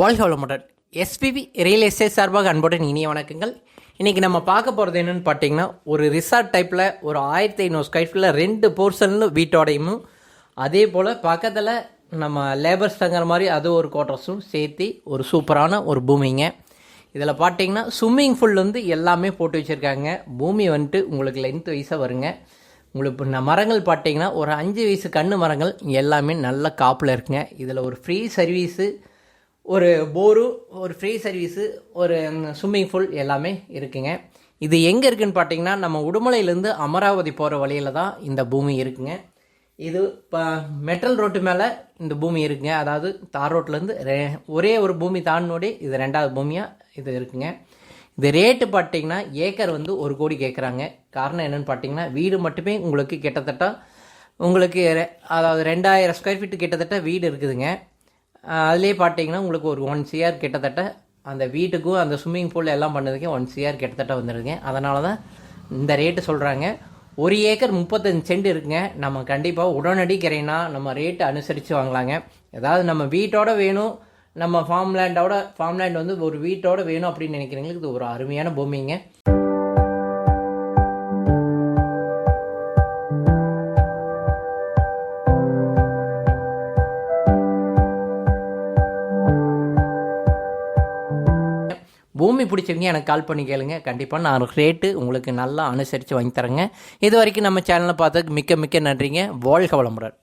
வாழ்க வளமுடன். SPB real estate சார்பாக அன்புடன் இனிய வணக்கங்கள். இன்றைக்கி நம்ம பார்க்க போகிறது என்னென்னு பார்த்தீங்கன்னா ஒரு ரிசார்ட் டைப்பில் ஒரு ஆயிரத்தி ஐநூறு ஸ்கொயர் ஃபீட்டில் ரெண்டு போர்ஷனில் வீட்டோடையும். அதே போல் பக்கத்தில் நம்ம லேபர்ஸ் தங்குற மாதிரி அது ஒரு குவார்டர்ஸும் சேர்த்து ஒரு சூப்பரான ஒரு பூமிங்க. இதில் பார்த்தீங்கன்னா ஸ்விம்மிங் ஃபுல் வந்து எல்லாமே போட்டு வச்சுருக்காங்க. பூமி வந்துட்டு உங்களுக்கு லென்த் வைஸாக வருங்க. உங்களுக்கு இந்த மரங்கள் பார்த்தீங்கன்னா ஒரு அஞ்சு வயசு கன்று மரங்கள் எல்லாமே நல்ல காப்பில் இருக்குங்க. இதில் ஒரு ஃப்ரீ சர்வீஸு ஒரு போரு ஒரு ஃப்ரீ சர்வீஸு ஒரு ஸ்விம்மிங் பூல் எல்லாமே இருக்குங்க. இது எங்கே இருக்குன்னு பார்த்தீங்கன்னா நம்ம உடுமலையிலேருந்து அமராவதி போகிற வழியில் தான் இந்த பூமி இருக்குங்க. இது இப்போ மெட்டல் ரோட்டு மேலே இந்த பூமி இருக்குங்க. அதாவது தார் ரோட்லேருந்து ரே ஒரே ஒரு பூமி தாண்டினோடே இது ரெண்டாவது பூமியாக இது இருக்குங்க. இது ரேட்டு பார்த்தீங்கன்னா ஏக்கர் வந்து ஒரு கோடி கேட்குறாங்க காரணம் என்னென்னு பார்த்தீங்கன்னா வீடு மட்டுமே உங்களுக்கு கிட்டத்தட்ட உங்களுக்கு ரெ- அதாவது ரெண்டாயிரம் ஸ்கொயர் ஃபீட்டு கிட்டத்தட்ட வீடு இருக்குதுங்க. அதுலேயே பார்த்தீங்கன்னா உங்களுக்கு ஒரு ஒன் சிஆர் கிட்டத்தட்ட அந்த வீட்டுக்கும் அந்த ஸ்விம்மிங் பூல் எல்லாம் பண்ணதுக்கே ஒன் சிஆர் கிட்டத்தட்ட வந்துருங்க அதனால தான் இந்த ரேட்டு சொல்கிறாங்க ஒரு ஏக்கர் முப்பத்தஞ்சு சென்ட் இருக்குங்க. நம்ம கண்டிப்பாக உடனடி கிரைனா நம்ம ரேட்டு அனுசரித்து வாங்கலாங்க. ஏதாவது நம்ம வீட்டோட வேணும். நம்ம ஃபார்ம் லேண்டோட ஃபார்ம் லேண்ட் வந்து ஒரு வீட்டோட வேணும் அப்படின்னு நினைக்கிறவங்களுக்கு இது ஒரு அருமையான பூமிங்க. பூமி பிடிச்சவங்க எனக்கு கால் பண்ணி கேளுங்க. கண்டிப்பாக நான் ரேட்டு உங்களுக்கு நல்லா அனுசரித்து வாங்கி தரேங்க. இது வரைக்கும் நம்ம சேனலை பார்த்ததுக்கு மிக்க மிக்க நன்றிங்க. வாழ்க வளமுடன்.